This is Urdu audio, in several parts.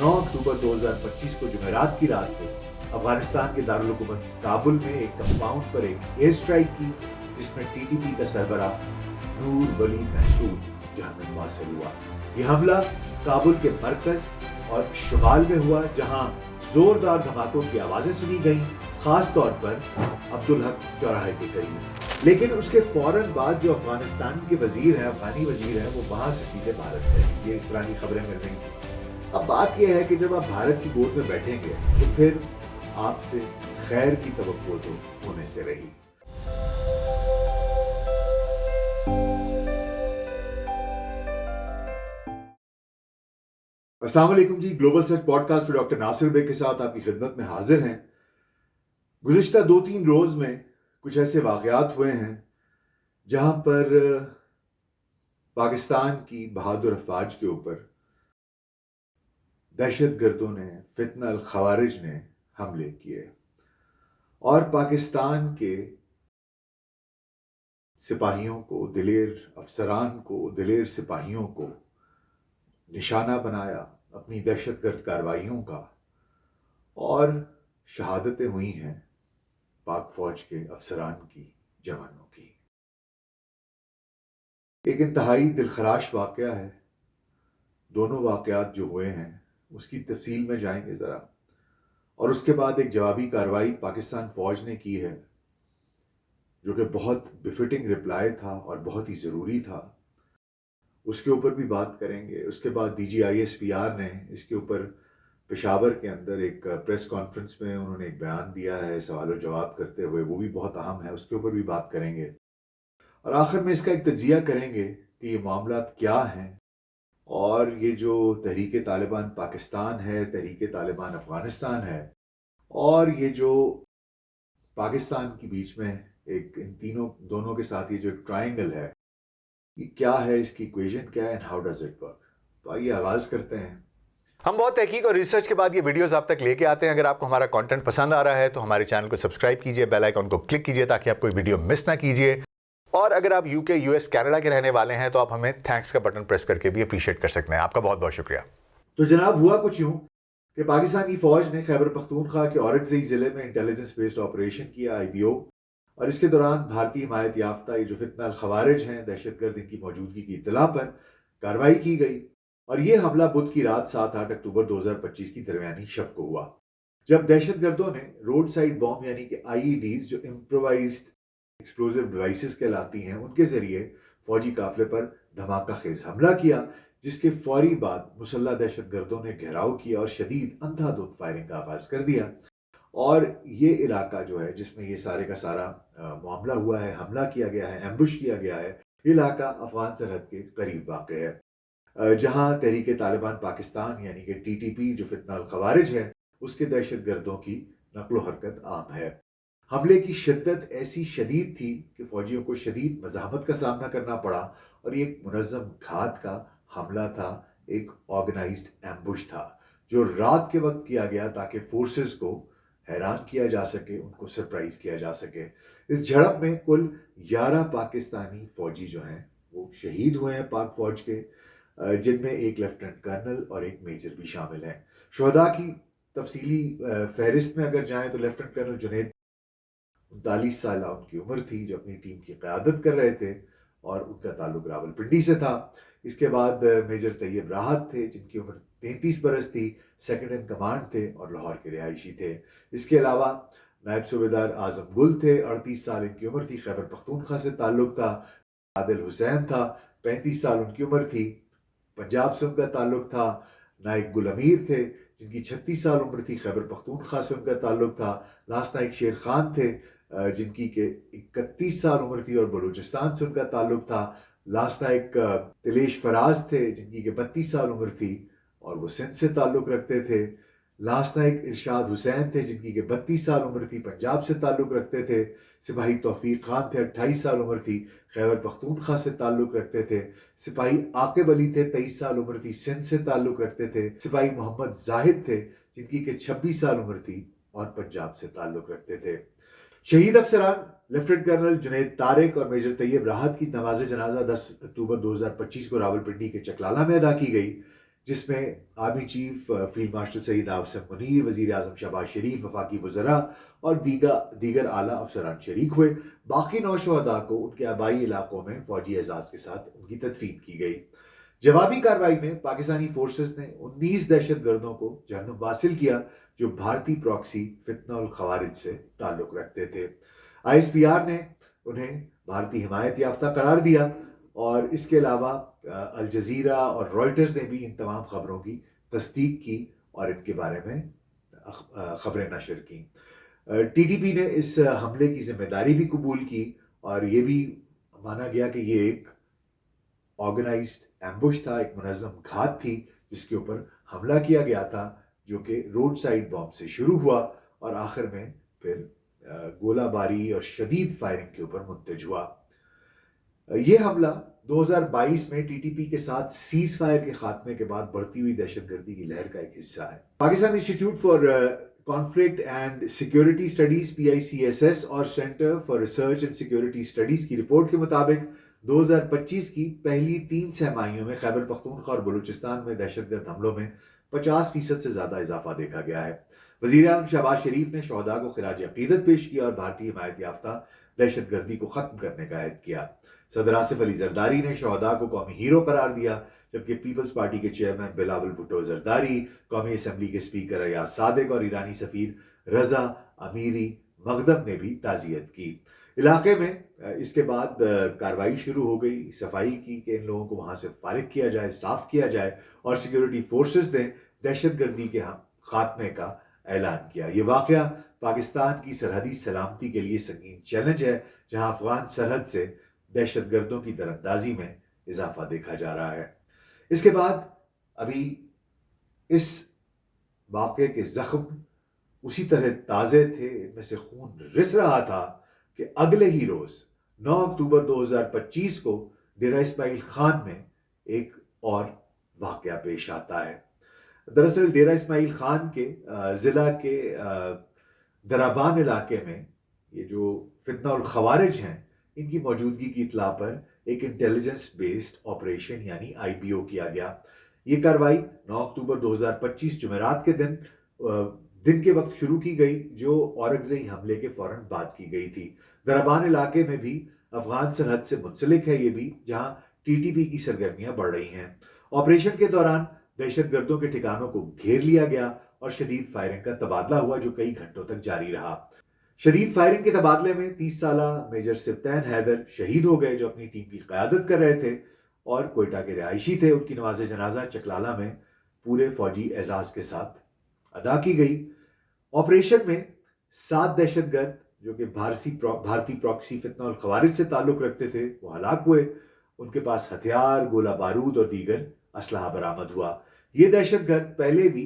نو اکتوبر دو ہزار پچیس کو جمعرات کی رات کو افغانستان کے دارالحکومت کابل میں ایک کمپاؤنڈ پر ایک ایئر اسٹرائک کی، جس میں ٹی ٹی پی کا سربراہ نور ولی محسود جہاں میں ہوا۔ یہ حملہ کابل کے مرکز اور شمال میں ہوا، جہاں زوردار دھماکوں کی آوازیں سنی گئیں، خاص طور پر عبدالحق چوراہے کے قریب۔ لیکن اس کے فوراً بعد جو افغانستان کے وزیر ہیں، افغانی وزیر ہیں، وہ وہاں سے سیدھے بھارت گئے۔ یہ اس طرح کی خبریں مل رہی تھیں۔ اب بات یہ ہے کہ جب آپ بھارت کی گود میں بیٹھیں گے تو پھر آپ سے خیر کی توقع تو ہونے سے رہی۔ السلام علیکم جی گلوبل سرچ پوڈ کاسٹ پہ ڈاکٹر ناصر بے کے ساتھ آپ کی خدمت میں حاضر ہیں۔ گزشتہ دو تین روز میں کچھ ایسے واقعات ہوئے ہیں جہاں پر پاکستان کی بہادر افواج کے اوپر دہشت گردوں نے، فتنہ الخوارج نے حملے کیے۔ اور پاکستان کے سپاہیوں کو، دلیر افسران کو، دلیر سپاہیوں کو نشانہ بنایا اپنی دہشت گرد کاروائیوں کا۔ اور شہادتیں ہوئی ہیں پاک فوج کے افسران کی، جوانوں کی۔ ایک انتہائی دلخراش واقعہ ہے۔ دونوں واقعات جو ہوئے ہیں اس کی تفصیل میں جائیں گے ذرا۔ اور اس کے بعد ایک جوابی کارروائی پاکستان فوج نے کی ہے، جو کہ بہت بفٹنگ رپلائی تھا اور بہت ہی ضروری تھا۔ اس کے اوپر بھی بات کریں گے۔ اس کے بعد D G I S P R نے اس کے اوپر پشاور کے اندر ایک پریس کانفرنس میں انہوں نے ایک بیان دیا ہے سوال و جواب کرتے ہوئے، وہ بھی بہت اہم ہے، اس کے اوپر بھی بات کریں گے۔ اور آخر میں اس کا ایک تجزیہ کریں گے کہ یہ معاملات کیا ہیں۔ اور یہ جو تحریک طالبان پاکستان ہے، تحریک طالبان افغانستان ہے، اور یہ جو پاکستان کے بیچ میں ایک ان تینوں، دونوں کے ساتھ یہ جو ٹرائنگل ہے، یہ کیا ہے؟ اس کی اکویژن کیا ہے؟ And how does it work تو آئیے آغاز کرتے ہیں۔ ہم بہت تحقیق اور ریسرچ کے بعد یہ ویڈیوز آپ تک لے کے آتے ہیں۔ اگر آپ کو ہمارا کانٹینٹ پسند آ رہا ہے تو ہمارے چینل کو سبسکرائب کیجیے بیل آئیکن کو کلک کیجیے تاکہ آپ کوئی ویڈیو مس نہ کیجیے۔ اور اگر آپ یو کے، یو ایس، کینیڈا کے رہنے والے ہیں تو آپ ہمیں تھینکس کا بٹن پریس کر کے بھی اپریشیٹ کر سکتے ہیں۔ آپ کا بہت بہت شکریہ۔ تو جناب، ہوا کچھ یوں کہ پاکستانی فوج نے خیبر پختونخوا کے اورکزئی ضلع میں انٹیلیجنس بیسڈ آپریشن کیا، آئی بی او، اور اس کے دوران بھارتی حمایت یافتہ یہ جو فتنہ الخوارج ہیں، دہشت گرد ان کی موجودگی کی اطلاع پر کارروائی کی گئی۔ اور یہ حملہ بدھ کی رات سات آٹھ اکتوبر دو ہزار پچیس کی درمیانی شب کو ہوا۔ جب دہشت گردوں نے روڈ سائڈ بوم یعنی کہ آئی ای ڈیز جو امپرووائزڈ ایکسپلوزو ڈیوائسز کہلاتی ہیں، ان کے ذریعے فوجی قافلے پر دھماکہ خیز حملہ کیا، جس کے فوری بعد مسلح دہشت گردوں نے گھیراؤ کیا اور شدید اندھا دھند فائرنگ کا آغاز کر دیا۔ اور یہ علاقہ جو ہے، جس میں یہ سارے کا سارا معاملہ ہوا ہے، حملہ کیا گیا ہے ایمبش کیا گیا ہے، یہ علاقہ افغان سرحد کے قریب واقع ہے۔ جہاں تحریک طالبان پاکستان یعنی کہ ٹی ٹی پی جو فتنہ الخوارج ہے، اس کے دہشت گردوں کی نقل و حرکت عام ہے۔ حملے کی شدت ایسی شدید تھی کہ فوجیوں کو شدید مزاحمت کا سامنا کرنا پڑا اور یہ ایک منظم گھات کا حملہ تھا، ایک آرگنائزڈ ایمبش تھا، جو رات کے وقت کیا گیا تاکہ فورسز کو حیران کیا جا سکے، ان کو سرپرائز کیا جا سکے۔ اس جھڑپ میں کل گیارہ پاکستانی فوجی جو ہیں، وہ شہید ہوئے ہیں پاک فوج کے جن میں ایک لیفٹنٹ کرنل اور ایک میجر بھی شامل ہیں۔ شہداء کی تفصیلی فہرست میں اگر جائیں تو لیفٹنٹ کرنل جنید انتالیس سالہ ان کی عمر تھی جو اپنی ٹیم کی قیادت کر رہے تھے اور ان کا تعلق راول پنڈی سے تھا۔ اس کے بعد میجر طیب راحت تھے، جن کی عمر تینتیس برس تھی، سیکنڈ ان کمانڈ تھے اور لاہور کے رہائشی تھے۔ اس کے علاوہ نائب صوبے دار اعظم گل تھے، اڑتیس سال ان کی عمر تھی، خیبر پختونخوا سے تعلق تھا۔ عادل حسین تھا، پینتیس سال ان کی عمر تھی۔ پنجاب سے ان کا تعلق تھا۔ نائک گل امیر تھے، جن کی چھتیس سال عمر تھی، خیبر پختونخوا سے ان کا تعلق تھا۔ لاس نائک شیر خان تھے جن کی کہ اکتیس سال عمر تھی اور بلوچستان سے ان کا تعلق تھا۔ لاس نائک تلیش فراز تھے، جن کی کہ بتیس سال عمر تھی اور وہ سندھ سے تعلق رکھتے تھے۔ لاس نائک ارشاد حسین تھے، جن کی کہ بتیس سال عمر تھی، پنجاب سے تعلق رکھتے تھے۔ سپاہی توفیق خان تھے، اٹھائیس سال عمر تھی۔ خیبر پختونخوا سے تعلق رکھتے تھے۔ سپاہی عاقب علی تھے، تیئیس سال عمر تھی، سندھ سے تعلق رکھتے تھے۔ سپاہی محمد زاہد تھے، جن کی کہ چھبیس سال عمر تھی اور پنجاب سے تعلق رکھتے تھے۔ شہید افسران، لیفٹنٹ کرنل جنید طارق اور میجر طیب راحت کی نواز جنازہ دس اکتوبر دو ہزار پچیس کو راول پنڈی کے چکلالہ میں ادا کی گئی، جس میں army chief field marshal Syed آفسم Munir وزیر اعظم شہباز شریف، وفاقی وزراء اور دیگر دیگر اعلیٰ افسران شریک ہوئے۔ باقی نو شہداء کو ان کے آبائی علاقوں میں فوجی اعزاز کے ساتھ ان کی تدفین کی گئی۔ جوابی کارروائی میں پاکستانی فورسز نے انیس دہشت گردوں کو جہنم واصل کیا۔ جو بھارتی پراکسی فتنہ الخوارج سے تعلق رکھتے تھے۔ آئی ایس پی آر نے انہیں بھارتی حمایت یافتہ قرار دیا اور اس کے علاوہ الجزیرہ اور رائٹرز نے بھی ان تمام خبروں کی تصدیق کی اور ان کے بارے میں خبریں نشر کی ٹی ٹی پی نے اس حملے کی ذمہ داری بھی قبول کی اور یہ بھی مانا گیا کہ یہ ایک آرگنائزڈ ایمبوش تھا، ایک منظم گھات تھی جس کے اوپر حملہ کیا گیا تھا۔ جو کہ روڈ سائڈ بام سے شروع ہوا اور آخر میں پھر گولہ باری اور شدید فائرنگ کے اوپر منتج ہوا۔ یہ حملہ دو ہزار بائیس میں ٹی ٹی پی کے ساتھ سیز فائر کے خاتمے کے بعد بڑھتی ہوئی دہشت گردی کی لہر کا ایک حصہ ہے۔ Pakistan institute for conflict and security studies P I C S S اور centre for research and security studies کی رپورٹ کے مطابق دو ہزار پچیس کی پہلی تین سہماہیوں میں خیبر پختونخوا اور بلوچستان میں دہشت گرد حملوں میں پچاس فیصد سے زیادہ اضافہ دیکھا گیا ہے۔ وزیر اعظم شہباز شریف نے شہداء کو خراج عقیدت پیش کیا اور بھارتی حمایت یافتہ دہشت گردی کو ختم کرنے کا عہد کیا۔ صدر آصف علی زرداری نے شہداء کو قومی ہیرو قرار دیا، جبکہ پیپلز پارٹی کے چیئرمین بلاول بھٹو زرداری، قومی اسمبلی کے اسپیکر ایاز صادق اور ایرانی سفیر رضا امیری مغدم نے بھی تعزیت کی۔ علاقے میں اس کے بعد کاروائی شروع ہو گئی، صفائی کی کہ ان لوگوں کو وہاں سے فارغ کیا جائے، صاف کیا جائے اور سیکیورٹی فورسز نے دہشت گردی کے ہاں خاتمے کا اعلان کیا۔ یہ واقعہ پاکستان کی سرحدی سلامتی کے لیے سنگین چیلنج ہے، جہاں افغان سرحد سے دہشت گردوں کی درندازی میں اضافہ دیکھا جا رہا ہے۔ اس کے بعد، ابھی اس واقعے کے زخم اسی طرح تازے تھے، ان میں سے خون رس رہا تھا۔ کہ اگلے ہی روز نو اکتوبر دو ہزار پچیس کو ڈیرا اسماعیل خان میں ایک اور واقعہ پیش آتا ہے۔ دراصل ڈیرا اسماعیل خان کے ضلع کے درابان علاقے میں یہ جو فتنہ الخوارج ہیں، ان کی موجودگی کی اطلاع پر ایک انٹیلیجنس بیسڈ آپریشن یعنی آئی بی او کیا گیا۔ یہ کاروائی نو اکتوبر دو ہزار پچیس جمعرات کے دن دن کے وقت شروع کی گئی جو اورگزئی حملے کے فوراً بعد کی گئی تھی۔ دربان علاقے میں بھی افغان سرحد سے منسلک ہے یہ بھی، جہاں ٹی ٹی پی کی سرگرمیاں بڑھ رہی ہیں۔ آپریشن کے دوران دہشت گردوں کے ٹھکانوں کو گھیر لیا گیا اور شدید فائرنگ کا تبادلہ ہوا جو کئی گھنٹوں تک جاری رہا۔ شدید فائرنگ کے تبادلے میں تیس سالہ میجر سبتین حیدر شہید ہو گئے جو اپنی ٹیم کی قیادت کر رہے تھے اور کوئٹہ کے رہائشی تھے۔ ان کی نواز جنازہ چکلالہ میں پورے فوجی اعزاز کے ساتھ ادا کی گئی۔ آپریشن میں سات دہشت گرد جو کہ بھارسی بھارتی پراکسی فتنہ الخوارج سے تعلق رکھتے تھے، وہ ہلاک ہوئے۔ ان کے پاس ہتھیار گولہ بارود اور دیگر اسلحہ برآمد ہوا۔ یہ دہشت گرد پہلے بھی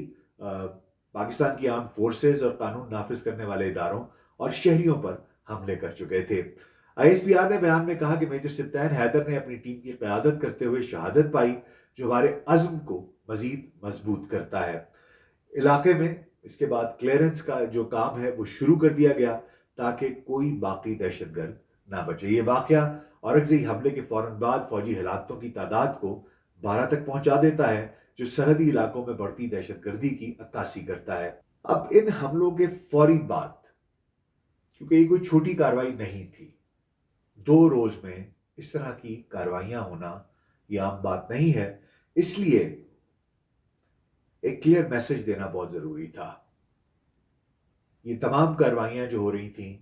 پاکستان کی عام فورسز اور قانون نافذ کرنے والے اداروں اور شہریوں پر حملے کر چکے تھے۔ آئی ایس پی آر نے بیان میں کہا کہ میجر سلطین حیدر نے اپنی ٹیم کی قیادت کرتے ہوئے شہادت پائی، جو ہمارے عزم کو مزید مضبوط کرتا ہے۔ علاقے میں اس کے بعد کلیئرنس کا جو کام ہے وہ شروع کر دیا گیا تاکہ کوئی باقی دہشت گرد نہ بچے۔ یہ واقعہ اورگزئی حملے کے فوراً بعد فوجی ہلاکتوں کی تعداد کو بارہ تک پہنچا دیتا ہے، جو سرحدی علاقوں میں بڑھتی دہشت گردی کی عکاسی کرتا ہے۔ اب ان حملوں کے فوری بعد، کیونکہ یہ کوئی چھوٹی کاروائی نہیں تھی، دو روز میں اس طرح کی کاروائیاں ہونا یہ عام بات نہیں ہے۔ اس لیے ایک کلیئر میسج دینا بہت ضروری تھا۔ یہ تمام کاروائیاں جو ہو رہی تھیں،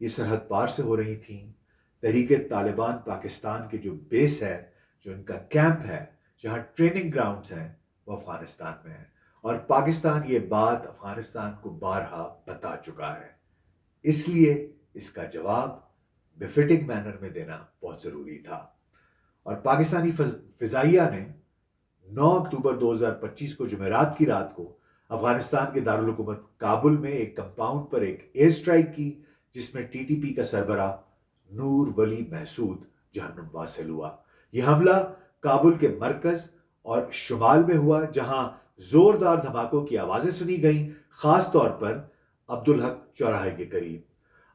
یہ سرحد پار سے ہو رہی تھیں، تحریک طالبان پاکستان کے جو بیس ہے، جو ان کا کیمپ ہے، جہاں ٹریننگ گراؤنڈز ہیں، وہ افغانستان میں ہیں۔ اور پاکستان یہ بات افغانستان کو بارہا بتا چکا ہے۔ اس لیے اس کا جواب بفٹنگ مینر میں دینا بہت ضروری تھا۔ اور پاکستانی فضائیہ نے نو اکتوبر دو ہزار پچیس کو جمعرات کی رات کو افغانستان کے دارالحکومت کابل میں ایک کمپاؤنڈ پر ایک ایئر سٹرائک کی، جس میں ٹی ٹی پی کا سربراہ نور ولی محسود جہنم واصل ہوا۔ یہ حملہ کابل کے مرکز اور شمال میں ہوا، جہاں زوردار دھماکوں کی آوازیں سنی گئیں، خاص طور پر عبدالحق چوراہے کے قریب۔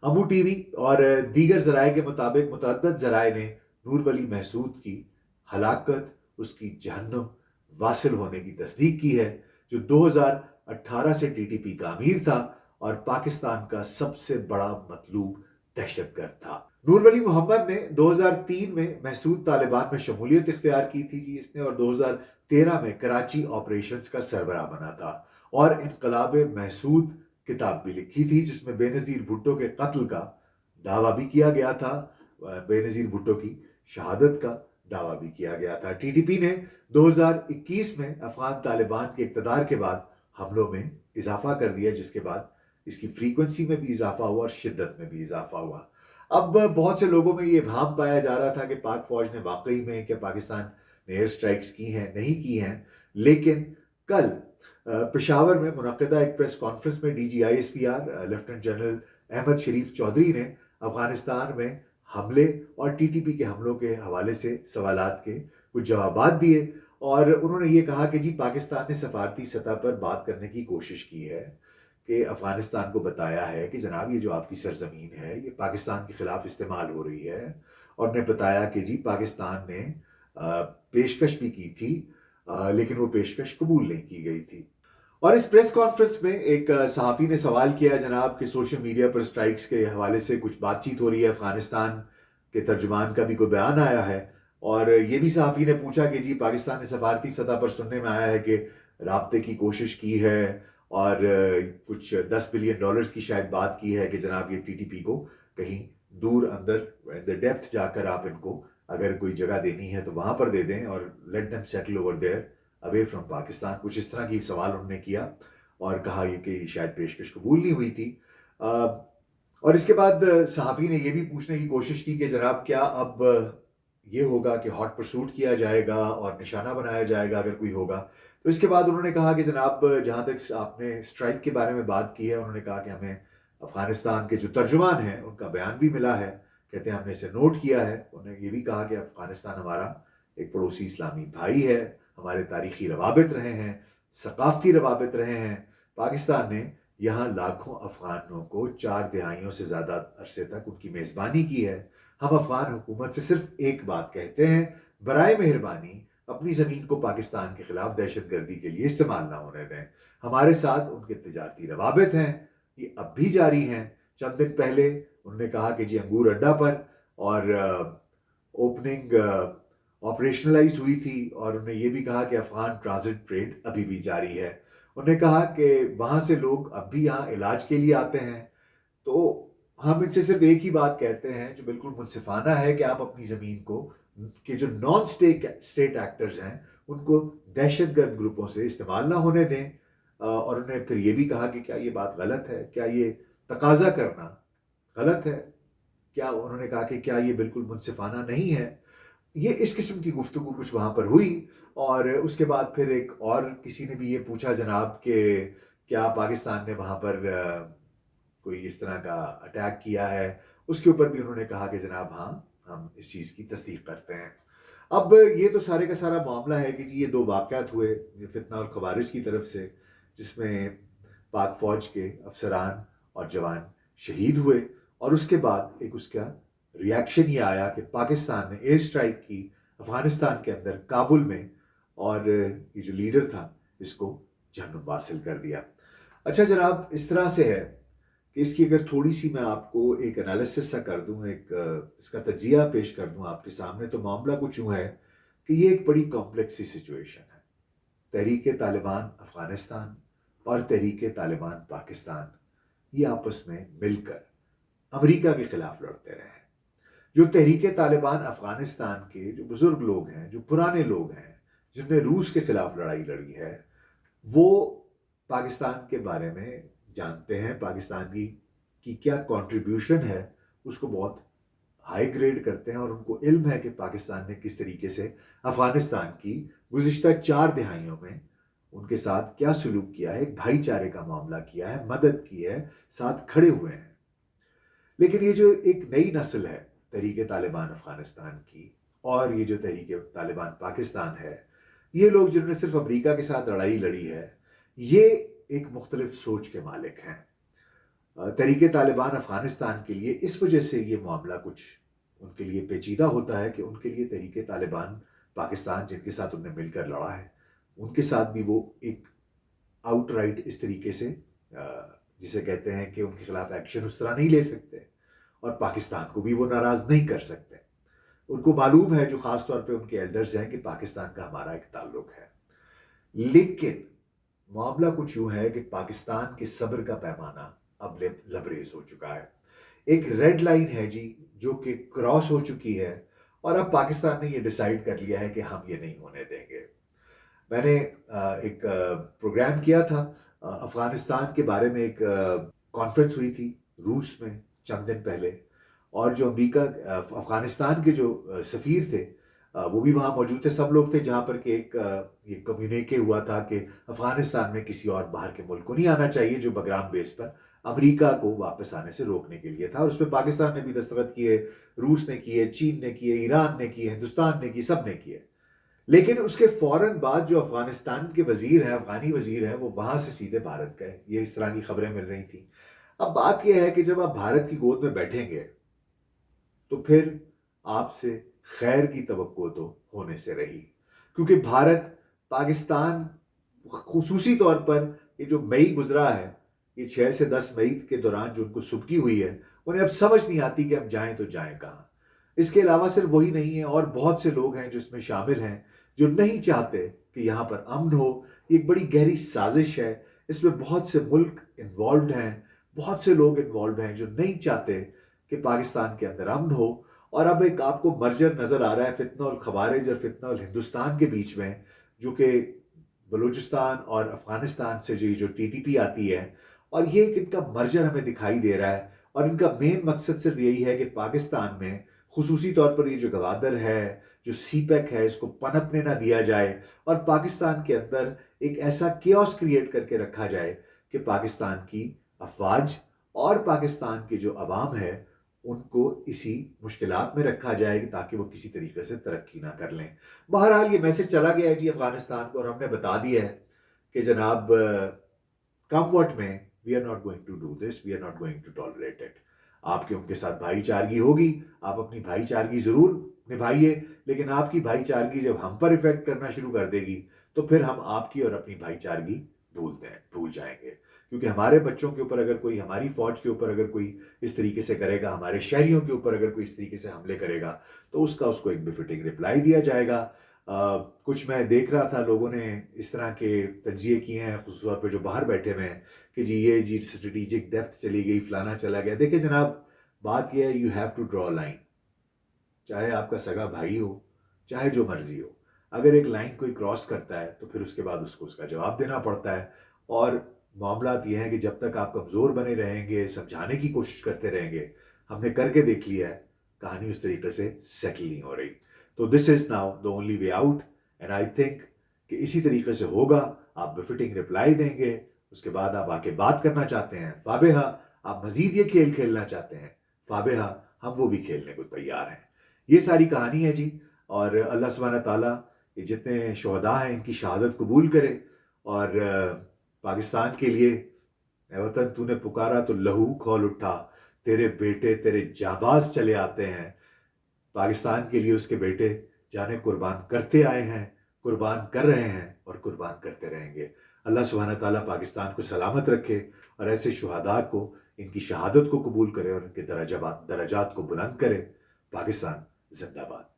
امو ٹی وی اور دیگر ذرائع کے مطابق متعدد ذرائع نے نور ولی محسود کی ہلاکت، اس کی جہنم واصل ہونے کی تصدیق کی ہے، جو دو ہزار اٹھارہ سے ٹی ٹی پی کا امیر تھا اور پاکستان کا سب سے بڑا مطلوب دہشت گرد تھا۔ نور ولی محمد نے دو ہزار تین میں محسود طالبان میں شمولیت اختیار کی تھی جی اس نے، اور دو ہزار تیرہ میں کراچی آپریشنز کا سربراہ بنا تھا۔ اور انقلاب محسود کتاب بھی لکھی تھی، جس میں بے نظیر بھٹو کے قتل کا دعویٰ بھی کیا گیا تھا بے نظیر بھٹو کی شہادت کا۔ دعویٰ بھی کیا گیا تھا۔ ٹی ٹی پی نے دو ہزار اکیس میں افغان طالبان کے اقتدار کے بعد حملوں میں اضافہ کر دیا، جس کے بعد اس کی فریکوینسی میں بھی اضافہ ہوا اور شدت میں بھی اضافہ ہوا۔ اب بہت سے لوگوں میں یہ بھام پایا جا رہا تھا کہ پاک فوج نے واقعی میں کہ پاکستان نے ایئر سٹرائکس کی ہیں، نہیں کی ہیں۔ لیکن کل پشاور میں منعقدہ ایک پریس کانفرنس میں D G I S P R lieutenant general Ahmed Sharif Chaudhry نے افغانستان میں حملے اور ٹی ٹی پی کے حملوں کے حوالے سے سوالات کے کچھ جوابات دیے اور انہوں نے یہ کہا کہ جی پاکستان نے سفارتی سطح پر بات کرنے کی کوشش کی ہے کہ افغانستان کو بتایا ہے کہ جناب، یہ جو آپ کی سرزمین ہے، یہ پاکستان کے خلاف استعمال ہو رہی ہے اور نے بتایا کہ جی پاکستان نے پیشکش بھی کی تھی لیکن وہ پیشکش قبول نہیں کی گئی تھی۔ اور اس پریس کانفرنس میں ایک صحافی نے سوال کیا جناب کہ سوشل میڈیا پر سٹرائکس کے حوالے سے کچھ بات چیت ہو رہی ہے افغانستان کے ترجمان کا بھی کوئی بیان آیا ہے؟ اور یہ بھی صحافی نے پوچھا کہ جی پاکستان نے سفارتی سطح پر سننے میں آیا ہے کہ رابطے کی کوشش کی ہے اور کچھ دس بلین ڈالرز کی شاید بات کی ہے کہ جناب یہ ٹی ٹی پی کو کہیں دور اندر ڈیپتھ جا کر آپ ان کو اگر کوئی جگہ دینی ہے تو وہاں پر دے دیں اور let them settle over there away from Pakistan کچھ اس طرح کی سوال انہوں نے کیا اور کہا یہ کہ شاید پیشکش قبول نہیں ہوئی تھی۔ اور اس کے بعد صحافی نے یہ بھی پوچھنے کی کوشش کی کہ جناب کیا اب یہ ہوگا کہ ہاٹ پرسوٹ کیا جائے گا اور نشانہ بنایا جائے گا اگر کوئی ہوگا۔ تو اس کے بعد انہوں نے کہا کہ جناب، جہاں تک آپ نے اسٹرائک کے بارے میں بات کی ہے، انہوں نے کہا کہ ہمیں افغانستان کے جو ترجمان ہیں، ان کا بیان بھی ملا ہے۔ کہتے ہیں ہم نے اسے نوٹ کیا ہے۔ انہوں نے یہ بھی کہا کہ افغانستان ہمارا ایک پڑوسی اسلامی بھائی ہے۔ ہمارے تاریخی روابط رہے ہیں، ثقافتی روابط رہے ہیں۔ پاکستان نے یہاں لاکھوں افغانوں کو چار دہائیوں سے زیادہ عرصے تک ان کی میزبانی کی ہے۔ ہم افغان حکومت سے صرف ایک بات کہتے ہیں، برائے مہربانی اپنی زمین کو پاکستان کے خلاف دہشت گردی کے لیے استعمال نہ ہونے دیں۔ ہمارے ساتھ ان کے تجارتی روابط ہیں، یہ اب بھی جاری ہیں۔ چند دن پہلے انہوں نے کہا کہ جی انگور اڈا پر اور اوپننگ آپریشنلائز ہوئی تھی اور انہوں نے یہ بھی کہا کہ افغان ٹرانزٹ ٹریڈ ابھی بھی جاری ہے۔ انہوں نے کہا کہ وہاں سے لوگ اب بھی یہاں علاج کے لیے آتے ہیں۔ تو ہم ان سے صرف ایک ہی بات کہتے ہیں جو بالکل منصفانہ ہے کہ آپ اپنی زمین کو، کہ جو نان اسٹیٹ ایکٹرز ہیں، ان کو دہشت گرد گروپوں سے استعمال نہ ہونے دیں۔ اور انہوں نے پھر یہ بھی کہا کہ کیا یہ بات غلط ہے؟ کیا یہ تقاضا کرنا غلط ہے؟ کیا انہوں نے کہا کہ کیا یہ بالکل منصفانہ نہیں ہے؟ یہ اس قسم کی گفتگو کچھ وہاں پر ہوئی اور اس کے بعد پھر ایک اور کسی نے بھی یہ پوچھا جناب کہ کیا پاکستان نے وہاں پر کوئی اس طرح کا اٹیک کیا ہے؟ اس کے اوپر بھی انہوں نے کہا کہ جناب ہاں ہم اس چیز کی تصدیق کرتے ہیں۔ اب یہ تو سارے کا سارا معاملہ ہے کہ جی یہ دو واقعات ہوئے فتنہ الخوارج کی طرف سے، جس میں پاک فوج کے افسران اور جوان شہید ہوئے اور اس کے بعد ایک اس کا ریاکشن یہ آیا کہ پاکستان نے ایئر اسٹرائک کی افغانستان کے اندر کابل میں اور یہ جو لیڈر تھا، اس کو جہنم حاصل کر دیا۔ اچھا جناب، اس طرح سے ہے کہ اس کی اگر تھوڑی سی میں آپ کو ایک انالیسس سا کر دوں، ایک، اس کا تجزیہ پیش کر دوں آپ کے سامنے، تو معاملہ کچھ یوں ہے کہ یہ ایک بڑی کمپلیکس سی سچویشن ہے۔ تحریک طالبان افغانستان اور تحریک طالبان پاکستان، یہ آپس میں مل کر امریکہ کے خلاف لڑتے رہے۔ ہیں جو تحریک طالبان افغانستان کے جو بزرگ لوگ ہیں، جو پرانے لوگ ہیں، جن نے روس کے خلاف لڑائی لڑی ہے، وہ پاکستان کے بارے میں جانتے ہیں۔ پاکستان کی کی کیا کانٹریبیوشن ہے، اس کو بہت ہائی گریڈ کرتے ہیں اور ان کو علم ہے کہ پاکستان نے کس طریقے سے افغانستان کی گزشتہ چار دہائیوں میں ان کے ساتھ کیا سلوک کیا ہے، ایک بھائی چارے کا معاملہ کیا ہے، مدد کی ہے، ساتھ کھڑے ہوئے ہیں۔ لیکن یہ جو ایک نئی نسل ہے تحریک طالبان افغانستان کی اور یہ جو تحریک طالبان پاکستان ہے، یہ لوگ جنہوں نے صرف امریکہ کے ساتھ لڑائی لڑی ہے، یہ ایک مختلف سوچ کے مالک ہیں۔ تحریک طالبان افغانستان کے لیے اس وجہ سے یہ معاملہ کچھ ان کے لیے پیچیدہ ہوتا ہے کہ ان کے لیے تحریک طالبان پاکستان جن کے ساتھ انہوں نے مل کر لڑا ہے، ان کے ساتھ بھی وہ ایک آؤٹ رائٹ اس طریقے سے جسے کہتے ہیں کہ ان کے خلاف ایکشن اس طرح نہیں لے سکتے۔ اور پاکستان کو بھی وہ ناراض نہیں کر سکتے۔ ان کو معلوم ہے جو خاص طور پہ ان کے ایلڈرز ہیں کہ پاکستان کا ہمارا ایک تعلق ہے۔ لیکن معاملہ کچھ یوں ہے کہ پاکستان کے صبر کا پیمانہ اب لبریز ہو چکا ہے۔ ایک ریڈ لائن ہے جی جو کہ کراس ہو چکی ہے اور اب پاکستان نے یہ ڈیسائیڈ کر لیا ہے کہ ہم یہ نہیں ہونے دیں گے۔ میں نے ایک پروگرام کیا تھا۔ افغانستان کے بارے میں ایک کانفرنس ہوئی تھی روس میں۔ چند دن پہلے، اور جو امریکہ افغانستان کے جو سفیر تھے وہ بھی وہاں موجود تھے، سب لوگ تھے، جہاں پر کہ ایک یہ کمیونیکے ہوا تھا کہ افغانستان میں کسی اور باہر کے ملک کو نہیں آنا چاہیے، جو بگرام بیس پر امریکہ کو واپس آنے سے روکنے کے لیے تھا، اور اس پہ پاکستان نے بھی دستخط کیے، روس نے کیے، چین نے کیے، ایران نے کیے، ہندوستان نے کی سب نے کیے۔ لیکن اس کے فوراً بعد جو افغانستان کے وزیر ہیں، افغانی وزیر ہیں، وہ وہاں سے سیدھے بھارت گئے، یہ اس طرح کی خبریں مل رہی تھیں۔ اب بات یہ ہے کہ جب آپ بھارت کی گود میں بیٹھیں گے، تو پھر آپ سے خیر کی توقع تو ہونے سے رہی۔ کیونکہ بھارت پاکستان خصوصی طور پر یہ جو مئی گزرا ہے، یہ چھ سے دس مئی کے دوران جو ان کو سبکی ہوئی ہے، انہیں اب سمجھ نہیں آتی کہ ہم جائیں تو جائیں کہاں۔ اس کے علاوہ صرف وہی نہیں ہے، اور بہت سے لوگ ہیں جو اس میں شامل ہیں، جو نہیں چاہتے کہ یہاں پر امن ہو۔ یہ ایک بڑی گہری سازش ہے۔ اس میں بہت سے ملک انوالوڈ ہیں۔ بہت سے لوگ انوالوڈ ہیں جو نہیں چاہتے کہ پاکستان کے اندر امن ہو۔ اور اب ایک آپ کو مرجر نظر آ رہا ہے فتنہ الخوارج اور فتنہ الہندوستان کے بیچ میں، جو کہ بلوچستان اور افغانستان سے جو جو ٹی ٹی پی آتی ہے۔ اور یہ ایک ان کا مرجر ہمیں دکھائی دے رہا ہے۔ اور ان کا مین مقصد صرف یہی ہے کہ پاکستان میں خصوصی طور پر یہ جو گوادر ہے، جو سی پیک ہے، اس کو پنپنے نہ دیا جائے۔ اور پاکستان کے اندر ایک ایسا کیوس کریٹ کر کے رکھا جائے کہ پاکستان کی افواج اور پاکستان کے جو عوام ہے، ان کو اسی مشکلات میں رکھا جائے گی تاکہ وہ کسی طریقے سے ترقی نہ کر لیں۔ بہرحال یہ میسج چلا گیا ہے جی افغانستان کو اور ہم نے بتا دیا ہے کہ جناب come what may we are not going to do this we are not going to tolerate it آپ کے ان کے ساتھ بھائی چارگی ہوگی، آپ اپنی بھائی چارگی ضرور نبھائیے، لیکن آپ کی بھائی چارگی جب ہم پر افیکٹ کرنا شروع کر دے گی، تو پھر ہم آپ کی اور اپنی بھائی چارگی بھول دیں، بھول جائیں گے۔ کیونکہ ہمارے بچوں کے اوپر اگر کوئی، ہماری فوج کے اوپر اگر کوئی اس طریقے سے کرے گا، ہمارے شہریوں کے اوپر اگر کوئی اس طریقے سے حملے کرے گا، تو اس کا اس کو ایک بفٹنگ رپلائی دیا جائے گا۔ کچھ میں دیکھ رہا تھا، لوگوں نے اس طرح کے تجزیے کیے ہیں خصوص طور پہ جو باہر بیٹھے ہوئے ہیں کہ جی یہ جی اسٹریٹجک ڈیپتھ چلی گئی، فلانا چلا گیا۔ دیکھیں جناب، بات یہ ہے you have to draw line چاہے آپ کا سگا بھائی ہو، چاہے جو مرضی ہو۔ اگر ایک لائن کوئی کراس کرتا ہے، تو پھر اس کے بعد اس کو اس کا جواب دینا پڑتا ہے۔ اور معاملات یہ ہیں کہ جب تک آپ کمزور بنے رہیں گے، سمجھانے کی کوشش کرتے رہیں گے، ہم نے کر کے دیکھ لیا ہے، کہانی اس طریقے سے سیٹل نہیں ہو رہی۔ تو this is now the only way out and I think کہ اسی طریقے سے ہوگا۔ آپ بفٹنگ رپلائی دیں گے، اس کے بعد آپ آ کے بات کرنا چاہتے ہیں۔ فابحہ، آپ مزید یہ کھیل کھیلنا چاہتے ہیں۔ فابحہ، ہم وہ بھی کھیلنے کو تیار ہیں۔ یہ ساری کہانی ہے جی اور اللہ سبحانہ تعالیٰ یہ جتنے شہداء ہیں، ان کی شہادت قبول کرے۔ اور پاکستان کے لیے۔ اے وطن، تو نے پکارا تو لہو کھول اٹھا۔ تیرے بیٹے تیرے جاباز چلے آتے ہیں۔ پاکستان کے لیے اس کے بیٹے جانے قربان کرتے آئے ہیں، قربان کر رہے ہیں اور قربان کرتے رہیں گے۔ اللہ سبحانہ تعالیٰ پاکستان کو سلامت رکھے اور ایسے شہداء کو، ان کی شہادت کو قبول کرے اور ان کے درجات درجات کو بلند کرے۔ پاکستان زندہ باد۔